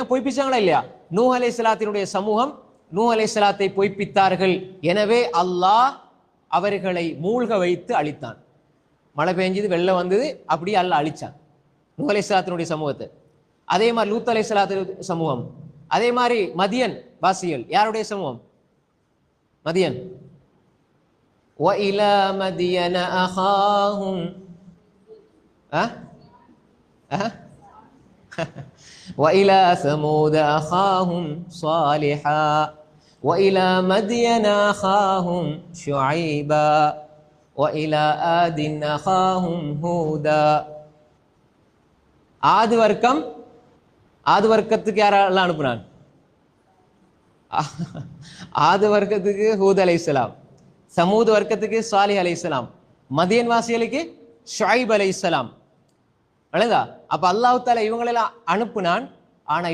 எல்லாம் பொய்ப்பிச்சாங்களா இல்லையா நூ அலைஹிஸ்ஸலாத்தினுடைய சமூகம் நூ அலைஹிஸ்ஸலாத்தை பொய்ப்பித்தார்கள் எனவே அல்லாஹ் அவர்களை மூழ்க வைத்து அழித்தான் மழை பெஞ்சது வெள்ளம் வந்தது அப்படியே அல்லாஹ் அழிச்சான் நூ அலைஹிஸ்ஸலாத்தினுடைய சமூகத்தை அதே மாதிரி லூத் அலைஹிஸ்ஸலாத்து சமூகம் அதே மாதிரி மதியன் வாசிகள் யாருடைய சமூகம் மதியன் وإلى مدين أخاهم أه؟ أه؟ وإلى ثمود أخاهم صالحا وإلى مدين أخاهم شعيبا وإلى آد أخاهم هودا ஆது வர்க்கம் ஆது வர்க்கத்துக்கு யாரெல்லாம் அனுப்புனான் ஆது வர்க்கத்துக்கு ஹூத் அலைஹிஸ்ஸலாம் சமூது வர்க்கத்துக்கு சாலிஹ் அலைஹிஸ்ஸலாம் மதியன் வாசிகளுக்கு ஷுஐப் அலைஹிஸ்ஸலாம் விளங்குதா அப்ப அல்லாஹால இவங்களெல்லாம் அனுப்புனான். ஆனா